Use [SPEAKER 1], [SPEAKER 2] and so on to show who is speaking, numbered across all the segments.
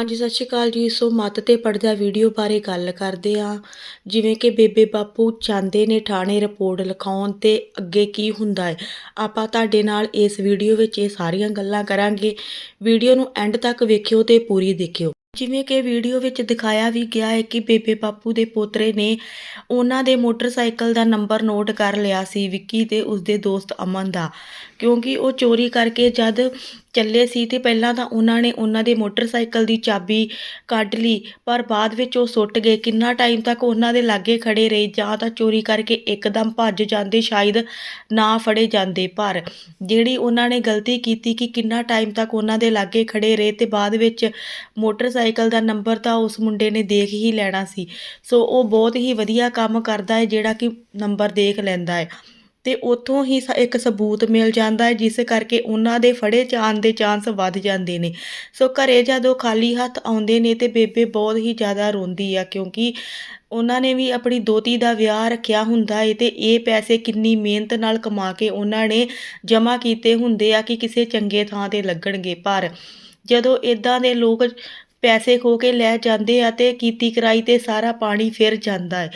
[SPEAKER 1] ਹਾਂਜੀ, ਸਤਿ ਸ਼੍ਰੀ ਅਕਾਲ ਜੀ। ਸੋ ਮੱਤ ਤੇ ਪੜਦਾ ਵੀਡੀਓ ਬਾਰੇ ਗੱਲ ਕਰਦੇ ਆ ਜਿਵੇਂ ਕਿ ਬੇਬੇ ਬਾਪੂ ਚਾਹੁੰਦੇ ਨੇ ਥਾਣੇ ਰਿਪੋਰਟ ਲਿਖਾਉਣ ਤੇ ਅੱਗੇ ਕੀ ਹੁੰਦਾ ਹੈ। ਆਪਾਂ ਤੁਹਾਡੇ ਨਾਲ ਇਸ ਵੀਡੀਓ ਵਿੱਚ ਇਹ ਸਾਰੀਆਂ ਗੱਲਾਂ ਕਰਾਂਗੇ। ਵੀਡੀਓ ਨੂੰ ਐਂਡ ਤੱਕ ਵੇਖਿਓ ਤੇ ਪੂਰੀ ਦੇਖਿਓ। ਜਿਵੇਂ ਕਿ ਵੀਡੀਓ ਵਿੱਚ ਦਿਖਾਇਆ ਵੀ ਗਿਆ ਹੈ ਕਿ ਬੇਬੇ ਬਾਪੂ ਦੇ ਪੋਤਰੇ ਨੇ ਉਹਨਾਂ ਦੇ ਮੋਟਰਸਾਈਕਲ ਦਾ ਨੰਬਰ ਨੋਟ ਕਰ ਲਿਆ ਸੀ, ਵਿੱਕੀ ਤੇ ਉਸਦੇ ਦੋਸਤ ਅਮਨ ਦਾ। ਕਿਉਂਕਿ ਉਹ ਚੋਰੀ ਕਰਕੇ ਜਦ ਚੱਲੇ ਸੀ ਤਾਂ ਪਹਿਲਾਂ ਤਾਂ ਉਹਨਾਂ ਨੇ ਉਹਨਾਂ ਦੇ ਮੋਟਰਸਾਈਕਲ ਦੀ ਚਾਬੀ ਕੱਢ ਲਈ, ਪਰ ਬਾਅਦ ਵਿੱਚ ਉਹ ਸੁੱਟ ਗਏ। ਕਿੰਨਾ ਟਾਈਮ ਤੱਕ ਉਹਨਾਂ ਦੇ ਲਾਗੇ ਖੜੇ ਰਹੇ, ਜਾਂ ਤਾਂ ਚੋਰੀ ਕਰਕੇ ਇੱਕਦਮ ਭੱਜ ਜਾਂਦੇ, ਸ਼ਾਇਦ ਨਾ ਫੜੇ ਜਾਂਦੇ। ਪਰ ਜਿਹੜੀ ਉਹਨਾਂ ਨੇ ਗਲਤੀ ਕੀਤੀ ਕਿ ਕਿੰਨਾ ਟਾਈਮ ਤੱਕ ਉਹਨਾਂ ਦੇ ਲਾਗੇ ਖੜੇ ਰਹੇ ਤੇ ਬਾਅਦ ਵਿੱਚ ਮੋਟਰਸਾਈਕਲ ਦਾ ਨੰਬਰ ਤਾਂ ਉਸ ਮੁੰਡੇ ਨੇ ਦੇਖ ਹੀ ਲੈਣਾ ਸੀ। ਸੋ ਉਹ ਬਹੁਤ ਹੀ ਵਧੀਆ ਕੰਮ ਕਰਦਾ ਹੈ, ਜਿਹੜਾ ਕਿ ਨੰਬਰ ਦੇਖ ਲੈਂਦਾ ਹੈ। ਤੇ ਉੱਥੋਂ ਹੀ ਸ- ਇੱਕ ਸਬੂਤ ਮਿਲ ਜਾਂਦਾ ਹੈ, ਜਿਸ ਕਰਕੇ ਉਹਨਾਂ ਦੇ ਫੜੇ ਜਾਣ ਦੇ ਚਾਂਸ ਵੱਧ ਜਾਂਦੇ ਨੇ। ਸੋ ਘਰੇ ਜਦੋਂ ਖਾਲੀ ਹੱਥ ਆਉਂਦੇ ਨੇ ਤੇ ਬੇਬੇ ਬਹੁਤ ਹੀ ਜ਼ਿਆਦਾ ਰੋਂਦੀ ਆ, ਕਿਉਂਕਿ ਉਹਨਾਂ ਨੇ ਵੀ ਆਪਣੀ ਦੋਤੀ ਦਾ ਵਿਆਹ ਰੱਖਿਆ ਹੁੰਦਾ ਏ ਤੇ ਇਹ ਪੈਸੇ ਕਿੰਨੀ ਮਿਹਨਤ ਨਾਲ ਕਮਾ ਕੇ ਉਹਨਾਂ ਨੇ ਜਮ੍ਹਾਂ ਕੀਤੇ ਹੁੰਦੇ ਆ ਕਿ ਕਿਸੇ ਚੰਗੇ ਥਾਂ ਤੇ ਲੱਗਣਗੇ। ਪਰ ਜਦੋਂ ਇਦਾਂ ਦੇ ਲੋਕ ਪੈਸੇ ਖੋ ਕੇ ਲੈ ਜਾਂਦੇ ਆ ਤੇ ਕੀਤੀ ਕਰਾਈ ਤੇ ਸਾਰਾ ਪਾਣੀ ਫਿਰ ਜਾਂਦਾ ਹੈ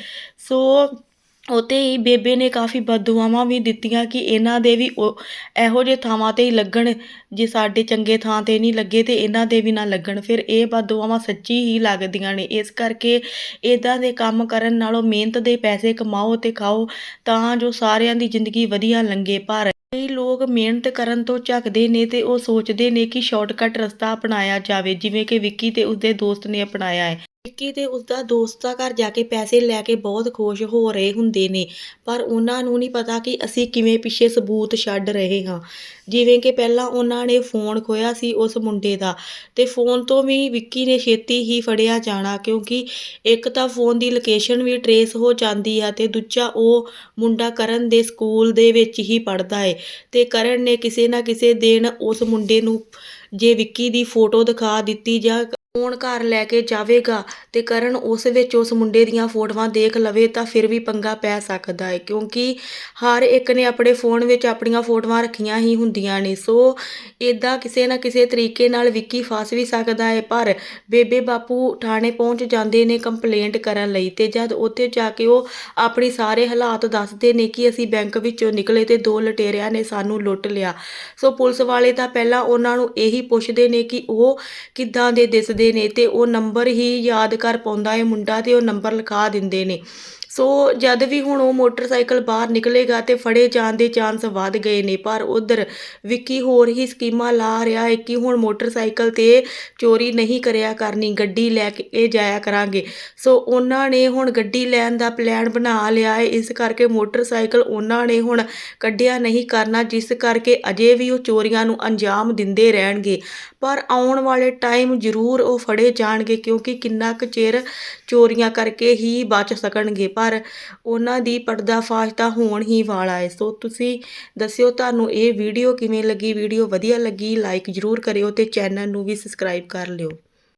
[SPEAKER 1] ਸੋ ਉਤੇ ਹੀ ਬੇਬੇ ਨੇ ਕਾਫੀ ਬਦਦੁਆਵਾਂ ਵੀ ਦਿੱਤੀਆਂ ਕਿ ਇਹਨਾਂ ਦੇ ਵੀ ਉਹ ਇਹੋ ਜਿਹੇ ਥਾਵਾਂ ਤੇ ਹੀ ਲੱਗਣ, ਜੇ ਸਾਡੇ ਚੰਗੇ ਥਾਂ ਤੇ ਨਹੀਂ ਲੱਗੇ ਤਾਂ ਇਹਨਾਂ ਦੇ ਵੀ ਨਾ ਲੱਗਣ। ਫਿਰ ਇਹ ਬਦਦੁਆਵਾਂ ਸੱਚੀ ਹੀ ਲੱਗਦੀਆਂ ਨੇ। ਇਸ ਕਰਕੇ ਇੱਦਾਂ ਦੇ ਕੰਮ ਕਰਨ ਨਾਲੋਂ ਮਿਹਨਤ ਦੇ ਪੈਸੇ ਕਮਾਓ ਅਤੇ ਖਾਓ, ਤਾਂ ਜੋ ਸਾਰਿਆਂ ਦੀ ਜ਼ਿੰਦਗੀ ਵਧੀਆ ਲੰਘੇ। ਪਰ ਕਈ ਲੋਕ ਮਿਹਨਤ ਕਰਨ ਤੋਂ ਝੱਕਦੇ ਨੇ ਤੇ ਉਹ ਸੋਚਦੇ ਨੇ ਕਿ ਸ਼ਾਰਟਕਟ ਰਸਤਾ ਅਪਣਾਇਆ ਜਾਵੇ, ਜਿਵੇਂ ਕਿ ਵਿੱਕੀ ਤੇ ਉਸਦੇ ਦੋਸਤ ਨੇ ਅਪਣਾਇਆ ਹੈ। ਵਿੱਕੀ ਤੇ ਉਸਦਾ ਦੋਸਤਾਂ ਘਰ ਜਾ ਕੇ ਪੈਸੇ ਲੈ ਕੇ ਬਹੁਤ ਖੁਸ਼ ਹੋ ਰਹੇ ਹੁੰਦੇ ਨੇ, ਪਰ ਉਹਨਾਂ ਨੂੰ ਨਹੀਂ ਪਤਾ ਕਿ ਅਸੀਂ ਕਿਵੇਂ ਪਿੱਛੇ ਸਬੂਤ ਛੱਡ ਰਹੇ ਹਾਂ। ਜਿਵੇਂ ਕਿ ਪਹਿਲਾਂ ਉਹਨਾਂ ਨੇ ਫੋਨ ਖੋਇਆ ਸੀ ਉਸ ਮੁੰਡੇ ਦਾ ਤੇ ਫੋਨ ਤੋਂ ਵੀ ਵਿੱਕੀ ਨੇ ਛੇਤੀ ਹੀ ਫੜਿਆ ਜਾਣਾ ਕਿਉਂਕਿ ਇੱਕ ਤਾਂ ਫੋਨ ਦੀ ਲੋਕੇਸ਼ਨ ਵੀ ਟਰੇਸ ਹੋ ਜਾਂਦੀ ਆ ਤੇ ਦੂਜਾ ਉਹ ਮੁੰਡਾ ਕਰਨ ਦੇ ਸਕੂਲ ਦੇ ਵਿੱਚ ਹੀ ਪੜਦਾ ਏ ਤੇ ਕਰਨ ਨੇ ਕਿਸੇ ਨਾ ਕਿਸੇ ਦਿਨ ਉਸ ਮੁੰਡੇ ਨੂੰ ਜੇ ਵਿੱਕੀ ਦੀ ਫੋਟੋ ਦਿਖਾ ਦਿੱਤੀ ਜਾਂ ਫੋਨ ਘਰ ਲੈ ਕੇ ਜਾਵੇਗਾ ਅਤੇ ਕਰਨ ਉਸ ਵਿੱਚ ਉਸ ਮੁੰਡੇ ਦੀਆਂ ਫੋਟੋਆਂ ਦੇਖ ਲਵੇ ਤਾਂ ਫਿਰ ਵੀ ਪੰਗਾ ਪੈ ਸਕਦਾ ਹੈ, ਕਿਉਂਕਿ ਹਰ ਇੱਕ ਨੇ ਆਪਣੇ ਫੋਨ ਵਿੱਚ ਆਪਣੀਆਂ ਫੋਟੋਆਂ ਰੱਖੀਆਂ ਹੀ ਹੁੰਦੀਆਂ ਨੇ। ਸੋ ਇੱਦਾਂ ਕਿਸੇ ਨਾ ਕਿਸੇ ਤਰੀਕੇ ਨਾਲ ਵਿੱਕੀ ਫਸ ਵੀ ਸਕਦਾ ਹੈ, ਪਰ ਬੇਬੇ ਬਾਪੂ ਥਾਣੇ ਪਹੁੰਚ ਜਾਂਦੇ ਨੇ ਕੰਪਲੇਂਟ ਕਰਨ ਲਈ ਤੇ ਜਦ ਉੱਥੇ ਜਾ ਕੇ ਉਹ ਆਪਣੀ ਸਾਰੇ ਹਾਲਾਤ ਦੱਸਦੇ ਨੇ ਕਿ ਅਸੀਂ ਬੈਂਕ ਵਿੱਚੋਂ ਨਿਕਲੇ ਤੇ ਦੋ ਲਟੇਰਿਆਂ ਨੇ ਸਾਨੂੰ ਲੁੱਟ ਲਿਆ। ਸੋ ਪੁਲਿਸ ਵਾਲੇ ਤਾਂ ਪਹਿਲਾਂ ਉਹਨਾਂ ਨੂੰ ਇਹੀ ਪੁੱਛਦੇ ਨੇ ਕਿ ਉਹ ਕਿੱਦਾਂ ਦੇ ਦਿਸਦੇ ਨੇ ਤੇ ਉਹ ਨੰਬਰ ਹੀ ਯਾਦ ਕਰ ਪਾਉਂਦਾ ਹੈ ਮੁੰਡਾ ਤੇ ਉਹ ਨੰਬਰ ਲਿਖਾ ਦਿੰਦੇ ਨੇ। ਸੋ ਜਦ ਵੀ ਹੁਣ ਉਹ ਮੋਟਰਸਾਈਕਲ ਬਾਹਰ ਨਿਕਲੇਗਾ ਤੇ ਫੜੇ ਜਾਣ ਦੇ ਚਾਂਸ ਵੱਧ ਗਏ ਨੇ, ਪਰ ਉਧਰ ਵਿੱਕੀ ਹੋਰ ਹੀ ਸਕੀਮਾਂ ਲਾ ਰਿਹਾ ਹੈ ਕਿ ਹੁਣ ਮੋਟਰਸਾਈਕਲ ਤੇ ਚੋਰੀ ਨਹੀਂ ਕਰਿਆ ਕਰਨੀ, ਗੱਡੀ ਲੈ ਕੇ ਇਹ ਜਾਇਆ ਕਰਾਂਗੇ। ਸੋ ਉਹਨਾਂ ਨੇ ਹੁਣ ਗੱਡੀ ਲੈਣ ਦਾ ਪਲਾਨ ਬਣਾ ਲਿਆ ਹੈ, ਇਸ ਕਰਕੇ ਮੋਟਰਸਾਈਕਲ ਉਹਨਾਂ ਨੇ ਹੁਣ ਕੱਢਿਆ ਨਹੀਂ ਕਰਨਾ, ਜਿਸ ਕਰਕੇ ਅਜੇ ਵੀ ਉਹ ਚੋਰੀਆਂ ਨੂੰ ਅੰਜਾਮ ਦਿੰਦੇ ਰਹਿਣਗੇ। ਪਰ ਆਉਣ ਵਾਲੇ ਟਾਈਮ ਜ਼ਰੂਰ ਉਹ ਫੜੇ ਜਾਣਗੇ, ਕਿਉਂਕਿ ਕਿੰਨਾ ਕੁ ਚਿਰ ਚੋਰੀਆਂ ਕਰਕੇ ਹੀ ਬਚ ਸਕਣਗੇ। ਪਰ ਪਰ ਉਹਨਾਂ ਦੀ ਪਰਦਾਫਾਸ਼ ਤਾਂ ਹੋਣ ਹੀ ਵਾਲਾ ਹੈ। ਸੋ ਤੁਸੀਂ ਦੱਸਿਓ ਤੁਹਾਨੂੰ ਇਹ ਵੀਡੀਓ ਕਿਵੇਂ ਲੱਗੀ? ਵੀਡੀਓ ਵਧੀਆ ਲੱਗੀ ਲਾਈਕ ਜ਼ਰੂਰ ਕਰਿਓ ਅਤੇ ਚੈਨਲ ਨੂੰ ਵੀ ਸਬਸਕ੍ਰਾਈਬ ਕਰ ਲਿਓ।